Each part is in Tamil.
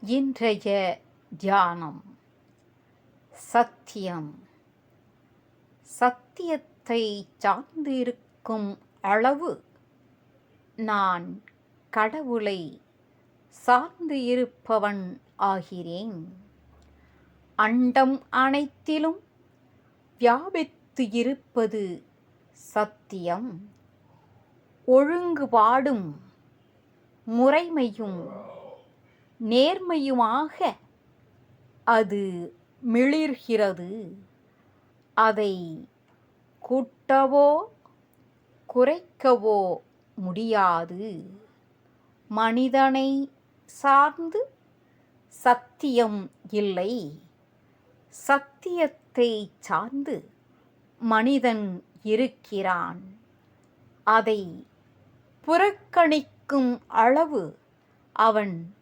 இன்றைய தியானம். சத்தியம். சத்தியத்தை சார்ந்து இருக்கும் அளவு நான் கடவுளை சார்ந்து இருப்பவன் ஆகிறேன். அண்டம் அனைத்திலும் வியாபித்து இருப்பது சத்தியம். ஒழுங்குபாடும் முறைமையும் நேர்மையுமாக அது மிளிர்கிறது. அதை கூட்டவோ குறைக்கவோ முடியாது. மனிதனை சார்ந்து சத்தியம் இல்லை. சத்தியத்தை சார்ந்து மனிதன் இருக்கிறான். அதை புறக்கணிக்கும் அளவு அவன்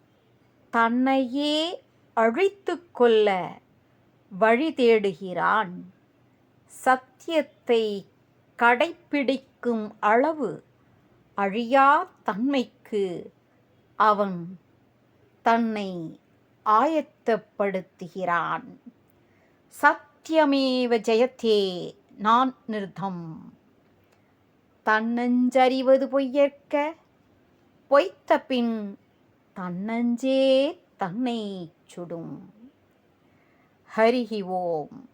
தன்னையே அழித்து கொள்ள வழி தேடுகிறான். சத்தியத்தை கடைப்பிடிக்கும் அளவு அழியா தன்மைக்கு அவன் தன்னை ஆயத்தப்படுத்துகிறான். சத்தியமேவ ஜெயத்தே நான் நிறுத்தம் தன்னஞ்சறிவது பொய்யற்க பொய்த்த பின் தன்னஞ்சே தன்னை சுடும். ஹரிஹி ஓம்.